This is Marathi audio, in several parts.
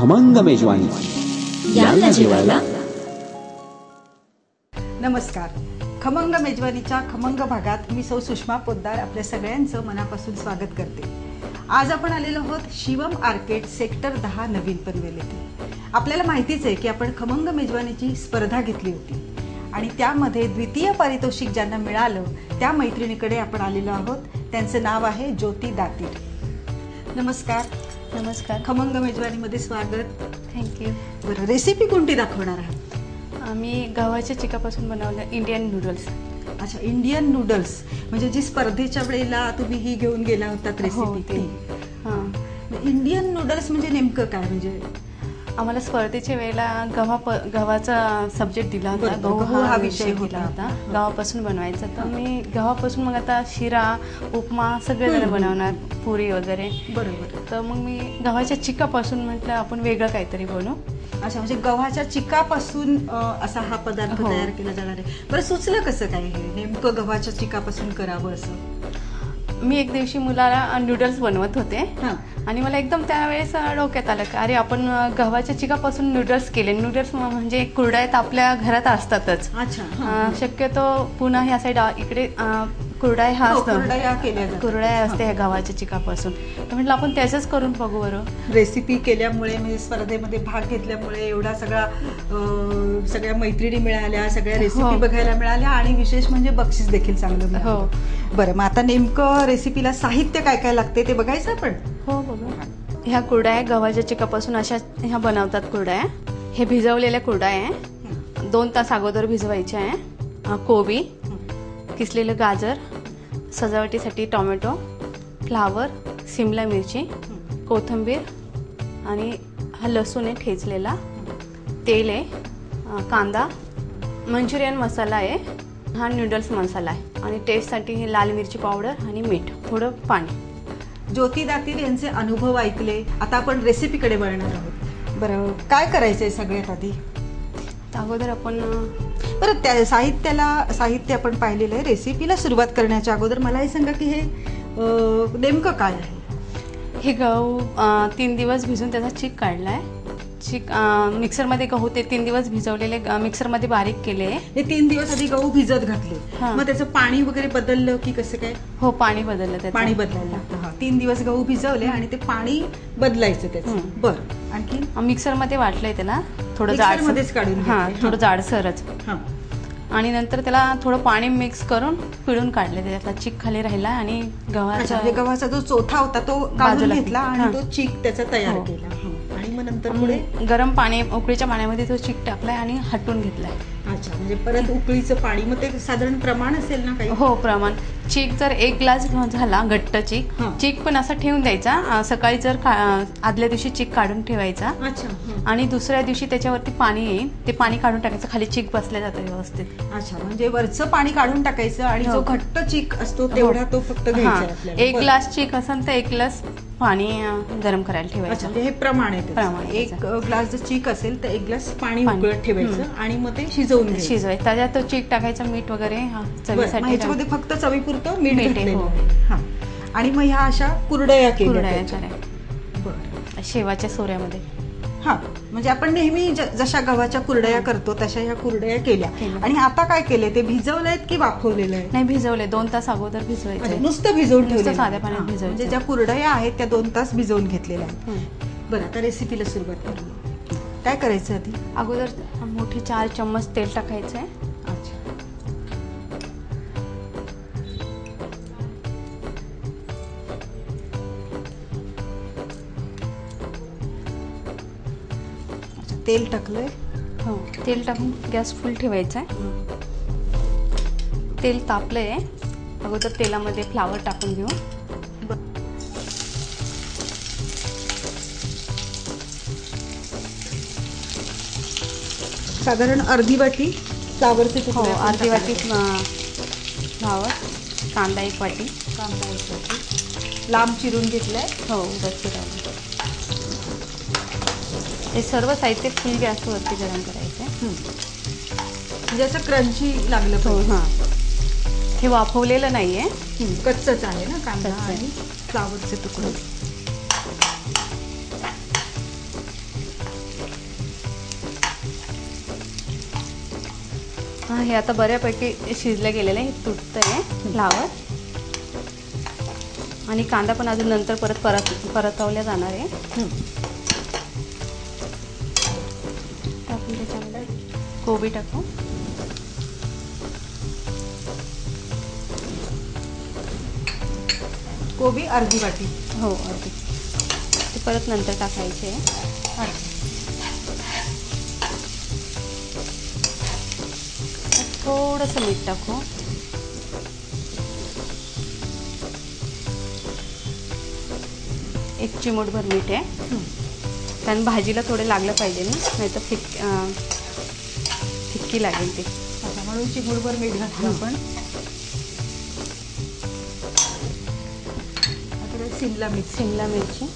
खमंग मेजवानी याल ना जेवायला. नमस्कार. खमंग मेजवानीच्या खमंग भागात मी सौ सुषमा पोद्दार आपल्या सगळ्यांचं मनापासून स्वागत करते. आज आपण आलेलो आहोत शिवम आर्केड सेक्टर दहा नवीन पनवेल येथे. आपल्याला माहितीच आहे की आपण खमंग मेजवानीची स्पर्धा घेतली होती. आणि त्यामध्ये द्वितीय पारितोषिक ज्यांना मिळालं त्या मैत्रिणीकडे आपण आलेलो आहोत. त्यांचं नाव आहे ज्योती दातीर. नमस्कार. नमस्कार. खमंग मेजवानीमध्ये स्वागत. थँक्यू बरं रेसिपी कोणती दाखवणार आहात? आम्ही गव्हाच्या चिकापासून बनवलं इंडियन नूडल्स अच्छा इंडियन नूडल्स म्हणजे जी स्पर्धेच्या वेळेला तुम्ही ही घेऊन गेला होतात हो रेसिपी ते. हां. ती इंडियन नूडल्स म्हणजे नेमकं काय? म्हणजे आम्हाला स्पर्धेच्या वेळेला गव्हा प गव्हाचा सब्जेक्ट दिला होता. गहू हा विषय दिला होता. होता. गव्हापासून बनवायचा. तर मी गव्हापासून मग आता शिरा उपमा सगळे हम्म, जण हम्म. बनवणार पुरी वगैरे. बरोबर. तर मग मी गव्हाच्या चिकापासून म्हटलं आपण वेगळं काहीतरी बनवू. अच्छा म्हणजे गव्हाच्या चिकापासून असा हा पदार्थ हो. तयार केला जाणार आहे. बरं सुचलं कसं काय हे? नेमकं गव्हाच्या चिकापासून करावं असं? मी एक दिवशी मुलाला नूडल्स बनवत होते. हां. आणि मला एकदम त्यावेळेस डोक्यात आलं की अरे आपण गव्हाच्या चिकापासून नूडल्स केले. नूडल्स म्हणजे कुरड्या आपल्या घरात असतातच. अच्छा. शक्यतो पुन्हा ह्या साईड इकडे कुरडया हो, कुरडया केल्या जातात. कुरड्या असते ह्या गव्हाच्या चिकापासून. तर म्हटलं आपण त्याचंच करून बघू बरं. रेसिपी केल्यामुळे म्हणजे स्पर्धेमध्ये भाग घेतल्यामुळे एवढा सगळा अं, सगळ्या मैत्रिणी मिळाल्या सगळ्या रेसिपी हो. बघायला मिळाल्या आणि विशेष म्हणजे बक्षीस देखील चांगलं मिळालं. हो. बरं मग आता नेमकं रेसिपीला साहित्य काय काय लागते ते बघायचं आपण? हो बघू. ह्या कुरड्या गव्हाच्या चिकापासून अशा ह्या बनवतात कुरड्या. हे भिजवलेल्या कुरड्या आहे दोन तास अगोदर भिजवायच्या आहे अ, कोबी किसलेलं गाजर सजावटीसाठी टोमॅटो फ्लावर सिमला मिरची कोथिंबीर आणि हा लसूण आहे ठेचलेला. तेल आहे कांदा मंचुरियन मसाला आहे हा नूडल्स मसाला आहे. आणि टेस्टसाठी हे लाल मिरची पावडर आणि मीठ थोडं पाणी. ज्योती दातीर यांचे अनुभव ऐकले. आता आपण रेसिपीकडे वळणार आहोत. बरं काय करायचंय सगळ्यात आधी? अगोदर आपण बरं त्या साहित्याला साहित्य आपण पाहिलेलं आहे रेसिपीला सुरुवात करण्याच्या अगोदर मला हे सांगा की हे नेमकं काय आहे? हे गहू तीन दिवस भिजून त्याचा चीक काढला आहे चीक मिक्सरमध्ये गहू ते तीन दिवस भिजवलेले मिक्सरमध्ये बारीक केले. हे तीन दिवस आधी गहू भिजत घातले. हां. मग त्याचं पाणी वगैरे बदललं की कसं काय? हो पाणी बदललं त्याचं पाणी बदलायला लागतं. हा तीन दिवस गहू भिजवले आणि ते पाणी बदलायचं त्याचं. हं. बरं. आणखी? मिक्सरमध्ये वाटलंय त्याला. थोडं मिक्सरमध्येच काढून हां घेतलंय. थोडं जाडसरच. हां. आणि नंतर त्याला थोडं पाणी मिक्स करून पिळून काढले त्याच्यातला चीक खाली राहिला आणि अच्छा गव्हाचा गव्हाचा जो चोथा होता तो काढून बाजूला घेतला आणि हां. तो चीक त्याचा तयार हो. केला. हं. मग नंतर पुढे गरम पाणी उकळीच्या पाण्यामध्ये तो चीक टाकलाय आणि हटून घेतलाय. अच्छा म्हणजे परत उकळीचं पाणी मग ते साधारण प्रमाण असेल ना काही हो प्रमाण चीक जर एक ग्लास झाला घट्ट चीक हां. चीक पण असा ठेवून द्यायचा अं, सकाळी जर का- अं, आदल्या दिवशी चीक काढून ठेवायचा अच्छा हं. आणि दुसऱ्या दिवशी त्याच्यावरती पाणी येईल ते पाणी काढून टाकायचं खाली चीक बसल्या जातं व्यवस्थित अच्छा म्हणजे वरचं पाणी काढून टाकायचं आणि हो. जो घट्ट चीक असतो तेवढा तो फक्त घ्यायचा हां. आहे आपल्याला. एक बरं. ग्लास चीक असेल तर एक ग्लास पाणी अं, गरम करायला अच्छा ठेवायचं म्हणजे हे प्रमाण आहे त्याचं. प्रमाण आहे एक त्याचं. ग्लास जर चीक असेल तर एक ग्लास पाणी पाणी. उकळत ठेवायचं हं. आणि मग ते शिजवून घ्यायचं. शिजवाय त्याच्यात तो चीक टाकायचं मीठ वगैरे हा, चवीसाठी ह्याच्यामध्ये फक्त चवीपुरतं मीठ हो. हां. आणि मग ह्या अशा कुरडया कुरड्या शेवाच्या सोऱ्यामध्ये. हा. म्हणजे आपण नेहमी जशा गव्हाच्या कुरडया करतो तशा ह्या कुरडया केल्या. आणि आता काय केले ते भिजवलेत की वाफवलेलं आहे? नाही भिजवले. दोन तास अगोदर भिजवायचे. नुसतं भिजवून ठेवलेलं. साध्या. पाण्यात भिजवायचं. म्हणजे ज्या कुरडया आहेत त्या दोन तास भिजवून घेतलेल्या आहेत. बरं आता रेसिपीला सुरुवात करूया. काय करायचं आधी? अगोदर मोठे चार चम्मच तेल टाकायचं आहे. तेल टाकलंय? हो तेल टाकून गॅस फुल ठेवायचा आहे. तेल तापलं आहे अगोदर तेलामध्ये फ्लावर टाकून घेऊ. साधारण अर्धी वाटी फ्लावरचे हो तुकडे आपण अर्धी वाटी टाकायचे. फ्लावर कांदा एक वाटी. कांदा एक वाटी. लांब चिरून घेतलाय. हो बस हे सर्व साहित्य फुल गॅसवरती गरम करायचं आहे म्हणजे असं क्रंची लागलं हो पाहिजे. हां. हे वाफवलेलं नाही आहे कच्चंच आहे ना कांदा कच्चं आहे. आणि फ्लावरचे तुकडे. हा आता बऱ्यापैकी शिजलं गेलेलं आहे हे तुटतंय फ्लावर. आणि कांदा पण अजून नंतर परत परत परतवल्या जाणार आहे. हं. तर आपण त्याच्यामध्ये कोबी टाकू. कोबी अर्धी वाटी. हो ते परत नंतर टाकायचे. आहे अच्छा त्यात थोडंसं मीठ टाकू. एक चिमूटभर मीठ आहे. कारण भाजीला थोडे लागलं पाहिजे ना नाही तर फिक फिक्की लागेल ती. म्हणून चिमूडभर मीठ घातलं. आपण. आता शिमला मिरची. शिमला मिरची.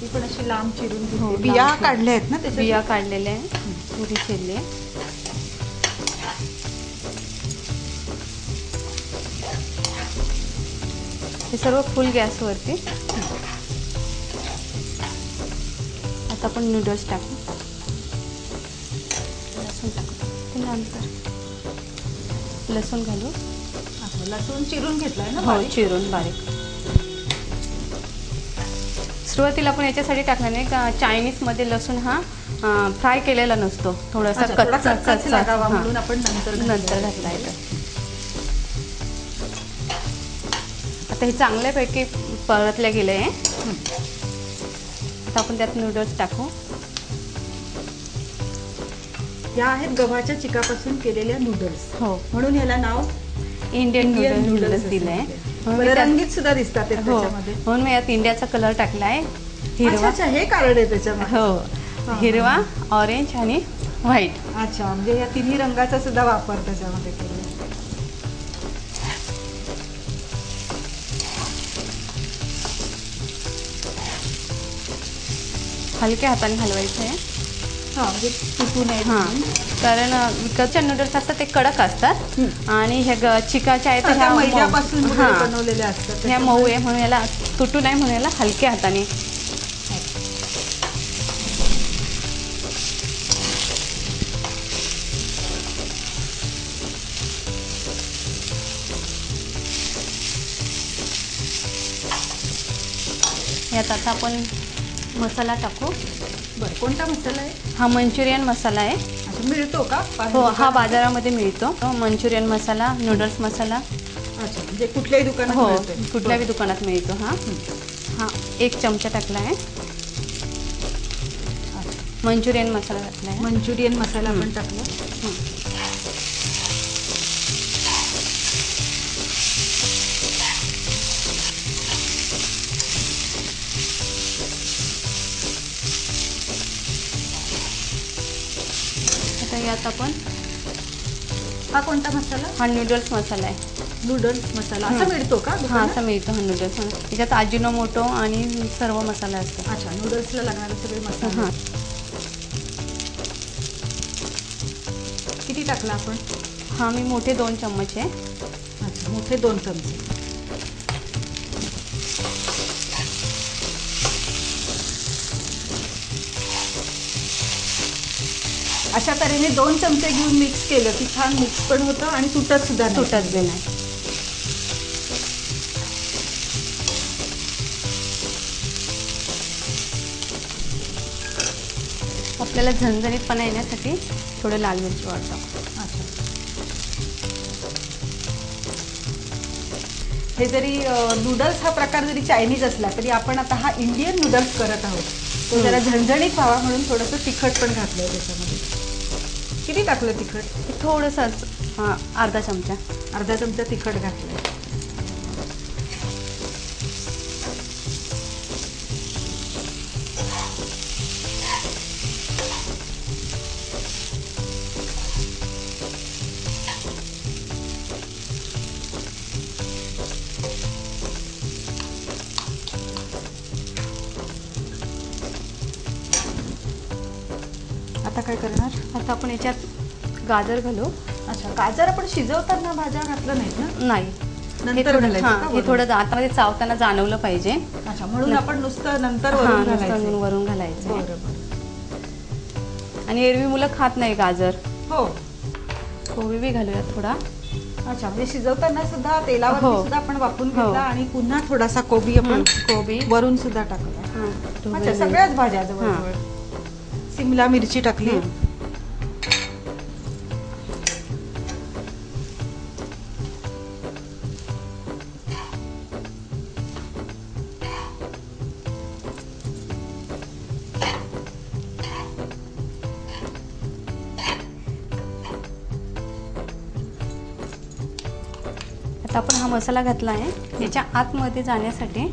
ती पण अशी लांब चिरून हो, बिया. काढल्या आहेत ना त्याच्या बिया काढलेल्या आहे पुरी चिरली हे सर्व फुल गॅसवरती. आता आपण नूडल्स टाकू. लसूण टाकू. नंतर लसूण घालू. लसूण चिरून घेतलाय ना हो बारीक? चिरून बारीक. सुरुवातीला आपण याच्यासाठी टाकला नाही. का चायनीजमध्ये लसूण हा फ्राय केलेला नसतो. थोडासा कच्चा कच्चा. म्हणून आपण नंतर. नंतर घातला येतो आता हे चांगल्यापैकी परतल्या गेले आहे. आता आपण त्यात नूडल्स टाकू. या आहेत गव्हाच्या चिकापासून केलेल्या नूडल्स हो. म्हणून याला नाव इंडियन नूडल्स नूडल्स दिलं आहे रंगीत सुद्धा दिसतात हो. म्हणून मी यात इंडियाचा कलर टाकला आहे हिरवा हे कारण आहे त्याच्यामध्ये. हां. हिरवा ऑरेंज आणि व्हाईट अच्छा म्हणजे या तिन्ही रंगाचा सुद्धा वापर त्याच्यामध्ये केला हलक्या हाताने हलवायचं आहे हा म्हणजे तुटू नये हां म्हणून. कारण विकतच्या नूडल्स असतात ते कडक असतात. आणि ह्या ग चिकाच्या आहेत त्या ह्या मैद्यापासून वगैरे हां. बनवलेल्या असतात ह्या मऊ आहे म्हणून याला तुटू नाही म्हणून याला हलक्या हाताने यात आता आपण मसाला टाकू. बरं कोणता मसाला आहे? हा मंचुरियन मसाला आहे. मिळतो का? हो हा बाजारामध्ये मिळतो. तो मंचुरियन मसाला नूडल्स मसाला. अच्छा म्हणजे कुठल्याही दुकानात हो मिळतोय. कुठल्याही. दुकानात मिळतो हा. हा एक चमचा टाकला आहे. मंचुरियन मसाला घातला आहे. मंचुरियन मसाला आपण टाकला. आता यात आपण. हा कोणता मसाला? हा नूडल्स मसाला आहे. नूडल्स मसाला. असा. मिळतो का हा दुकानात? असा मिळतो हा नूडल्स त्याच्यात आजिनोमोटो आणि सर्व मसाला असतो अच्छा नूडल्सला लागणारे सगळे मसाले. हां. किती टाकला आपण? हा मी मोठे दोन चम्मच. आहे अच्छा मोठे दोन चमचे. अशा तऱ्हेने दोन चमचे घेऊन मिक्स केलं. की छान मिक्स पण होतं आणि तुटत सुद्धा. तुटत बी नाही. आपल्याला झणझणीतपणा येण्यासाठी थोडं लाल मिरची वाटतो अच्छा. हे जरी नूडल्स हा प्रकार जरी चायनीज असला तरी आपण आता हा इंडियन नूडल्स करत आहोत. तो जरा झणझणीत व्हावा म्हणून थोडंसं तिखट पण घातलंय त्याच्यामध्ये. किती टाकलं तिखट? थोडंसं हां अर्धा चमचा. अर्धा चमचा तिखट घातलंय आता काय करणार? आता आपण याच्यात गाजर घालू. अच्छा गाजर आपण शिजवताना भाज्या घातलं नाहीत ना? नाही. नंतर हे थोडं घालायचं हां का हे वरून? थोडं आतमध्ये चावताना जाणवलं पाहिजे. अच्छा म्हणून आपण नुसतं नंतर हां वरून नुसतं घालायचं. वरून घालायचं. बरं बरं आणि एरवी मुलं खात नाही गाजर. हो. कोबी बी घालूया थोडा. अच्छा म्हणजे शिजवताना सुद्धा तेलावर हो. सुद्धा आपण वापरून हो. घेतला आणि पुन्हा थोडासा कोबी आपण कोबी. वरून सुद्धा टाकला हां, अच्छा ढोबळी सगळ्याच भाज्या. जवळ सिमला मिरची टाकली. हं. आता आपण हा मसाला घातला आहे. त्याच्या आतमध्ये जाण्यासाठी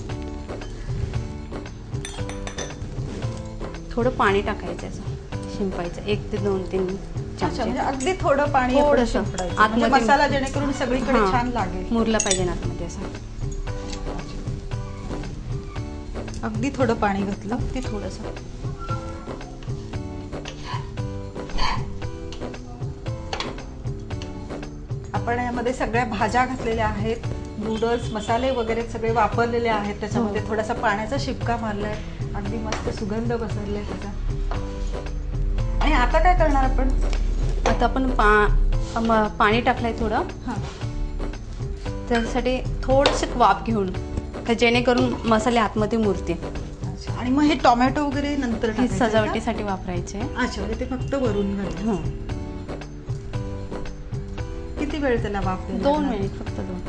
थोडं पाणी टाकायचं असं शिंपायचं. एक ते दोन तीन अच्छा चमचे म्हणजे अगदी थोडं पाणी आपण थोडंसं. शिंपडायचं. म्हणजे आतमध्ये- मसाला जेणेकरून सगळीकडे हां. छान लागेल. मुरला पाहिजे ना आतमध्ये असं. अगदी थोडं पाणी घातलं. ते थोडंसं. आपण यामध्ये सगळ्या भाज्या घातलेल्या आहेत नूडल्स मसाले वगैरे सगळे वापरलेले आहेत. त्याच्यामध्ये हो. थोडासा पाण्याचा शिपका मारलाय. अगदी मस्त सुगंध बसरलाय त्याचा. आणि आता काय करणार आपण? आता आपण पा पाणी टाकलंय थोडं. हा. त्यासाठी थोडंसं वाफ घेऊन का जेणेकरून मसाले आतमध्ये मुरतील. अच्छा. आणि मग हे टोमॅटो वगैरे नंतर? सजावटीसाठी वापरायचे. अच्छा म्हणजे ते फक्त वरून किती वेळ त्याला वाफ दोन? मिनिट फक्त दोन.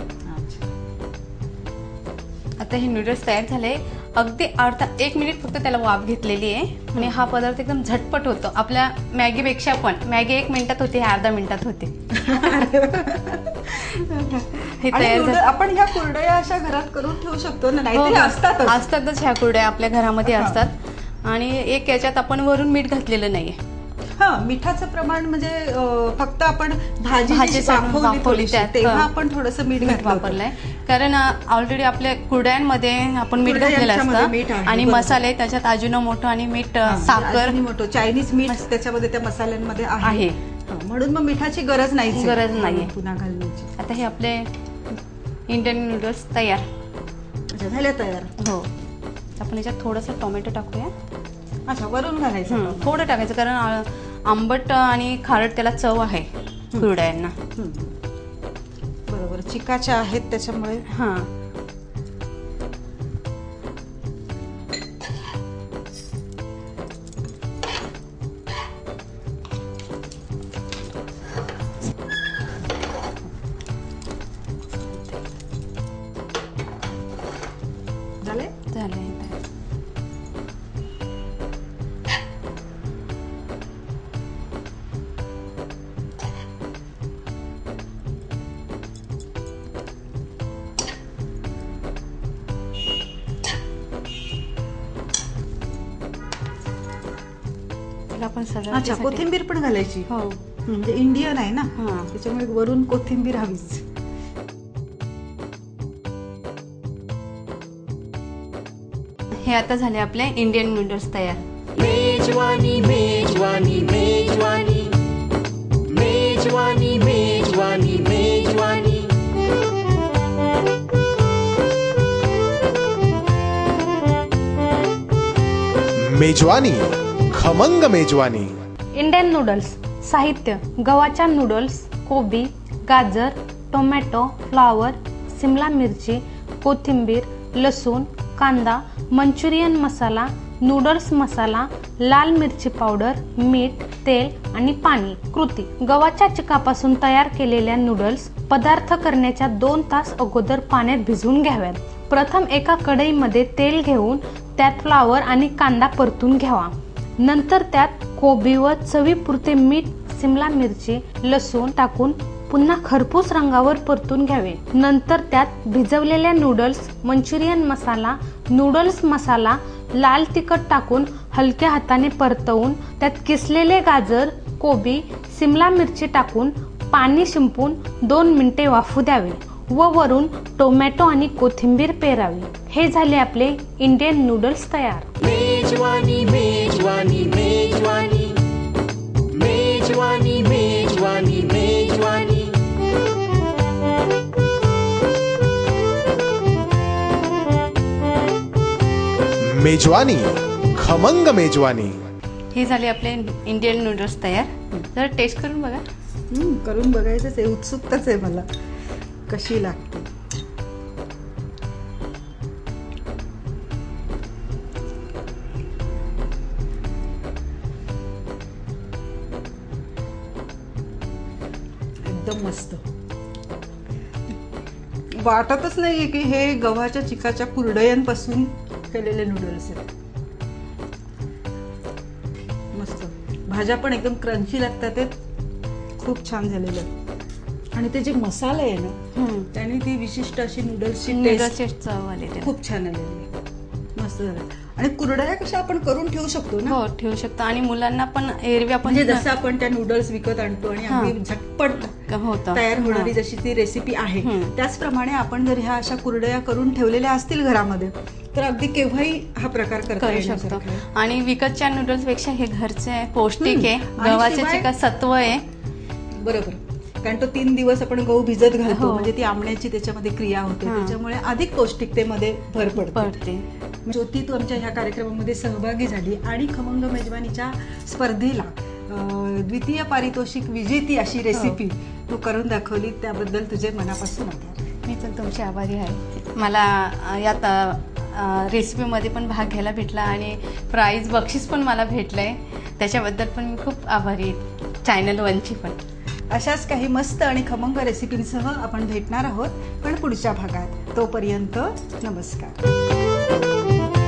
आता हे नूडल्स तयार झाले अगदी अर्धा एक मिनिट फक्त त्याला वाफ घेतलेली आहे. आणि हा पदार्थ एकदम झटपट होतो. आपल्या मॅगीपेक्षा पण. मॅगी एक मिनिटात होते हे अर्धा मिनिटात होते. हे तयार आपण ह्या कुरडया अशा घरात करून ठेवू शकतो ना? नाही हो, हो. असतातच. ह्या कुरड्या आपल्या घरामध्ये. असतात. आणि एक याच्यात आपण वरून मीठ घातलेलं नाहीये. हा मिठाचं प्रमाण म्हणजे फक्त आपण भाजी त्यात, तेव्हा. आपण थोडस मीठ मीठ. वापरलंय. कारण ऑलरेडी आपल्या कुरड्यांमध्ये आपण मीठ घातलेलं मीठ असतं आणि. मसाले त्याच्यात आणि मीठ हा, अ, म्हणजे साखर. अजिनोमोटो, चायनीज मीठ त्याच्यामध्ये त्या मसाल्यांमध्ये आहे. म्हणून मग मिठाची गरज नाही गरज नाहीये. पुन्हा घालण्याची. आता हे आपले इंडियन नूडल्स तयार. झाल्या तयार. हो. आपण याच्यात थोडंसं टोमॅटो टाकूया. अच्छा वरून घालायचं. थोडं टाकायचं कारण आंबट आणि खारट त्याला चव आहे कुरड्यांना. बरोबर. चिकाच्या आहेत त्याच्यामुळे. हां. आपण अच्छा कोथिंबीर पण घालायची. हो. म्हणजे इंडियन आहे ना? हां. त्याच्यामुळे वरून कोथिंबीर हवीच. हे आता झाले आपले इंडियन नूडल्स तयार. मेजवानी मेजवानी मेजवानी. मेजवानी मेजवानी मेजवानी. मेजवानी. खमंग मेजवानी. इंडियन नूडल्स साहित्य गव्हाच्या नूडल्स कोबी गाजर टोमॅटो फ्लॉवर सिमला मिरची कोथिंबीर लसूण कांदा मंचुरियन मसाला नूडल्स मसाला लाल मिरची पावडर मीठ तेल आणि पाणी. कृती गव्हाच्या चिकापासून तयार केलेल्या नूडल्स पदार्थ करण्याच्या दोन तास अगोदर पाण्यात भिजवून घ्याव्यात. प्रथम एका कढईमध्ये तेल घेऊन त्यात फ्लावर आणि कांदा परतून घ्यावा. नंतर त्यात कोबी व चवीपुरते मीठ सिमला मिरची लसूण टाकून पुन्हा खरपूस रंगावर परतून घ्यावे. नंतर त्यात भिजवलेल्या नूडल्स मंचुरियन मसाला नूडल्स मसाला लाल तिखट टाकून हलक्या हाताने परतवून त्यात किसलेले गाजर कोबी सिमला मिरची टाकून पाणी शिंपून दोन मिनिटे वाफू द्यावे व वरून टोमॅटो आणि कोथिंबीर पेरावी. हे झाले आपले इंडियन नूडल्स तयार. मेजवानी मेजवानी मेजवानी मेजवानी मेजवानी मेजवानी मेजवानी खमंग मेजवानी. हे झाले आपले इंडियन नूडल्स तयार. जर टेस्ट करून बघा. हम्म, करून बघायचंच आहे उत्सुकताच आहे मला. कशी लागते? एकदम मस्त. वाटतच नाहीये की हे गव्हाच्या चिकाच्या कुरडयांपासून केलेले नूडल्स आहेत. मस्त. भाज्या पण एकदम क्रंची लागतात आहेत. खूप छान झालेलं आहे आणि ते जे मसाले आहे ना. त्याने ती विशिष्ट अशी नूडल्सची टेस्ट चव आली. खूप छान आलेली मस्त झालं. आणि कुरडया कशा आपण करून ठेवू शकतो ना हो ठेवू शकतो आणि मुलांना पण एरवी आपण म्हणजे जसं आपण त्या नूडल्स विकत आणतो आणि हा. अगदी झटपट होतं तयार होणारी हा. जशी ती रेसिपी आहे. त्याचप्रमाणे आपण जर ह्या अशा कुरडया करून ठेवलेल्या असतील घरामध्ये तर अगदी केव्हाही हा प्रकार करता करू शकतो. आणि विकतच्या नूडल्सपेक्षा हे घरचे आहे पौष्टिक. आहे गव्हाचे सत्व आहे बरोबर कारण तो तीन दिवस आपण गहू भिजत घालतो हो. म्हणजे ती आंबण्याची त्याच्यामध्ये क्रिया होते हा. त्याच्यामुळे अधिक पौष्टिकतेमध्ये भर पडते ज्योती तू आमच्या ह्या कार्यक्रमामध्ये सहभागी झाली आणि खमंग मेजवानीच्या स्पर्धेला द्वितीय पारितोषिक विजेती अशी रेसिपी तू करून दाखवली त्याबद्दल तुझे मनापासून आभार. मी पण तुमची आभारी आहे. मला यात रेसिपीमध्ये पण भाग घ्यायला भेटला आणि प्राईज बक्षीस पण मला भेटलंय. त्याच्याबद्दल पण मी खूप आभारी आहे. चॅनल वनची पण. अशाच काही मस्त आणि खमंग रेसिपींसह आपण भेटणार आहोत पण पुढच्या भागात. तोपर्यंत नमस्कार. Música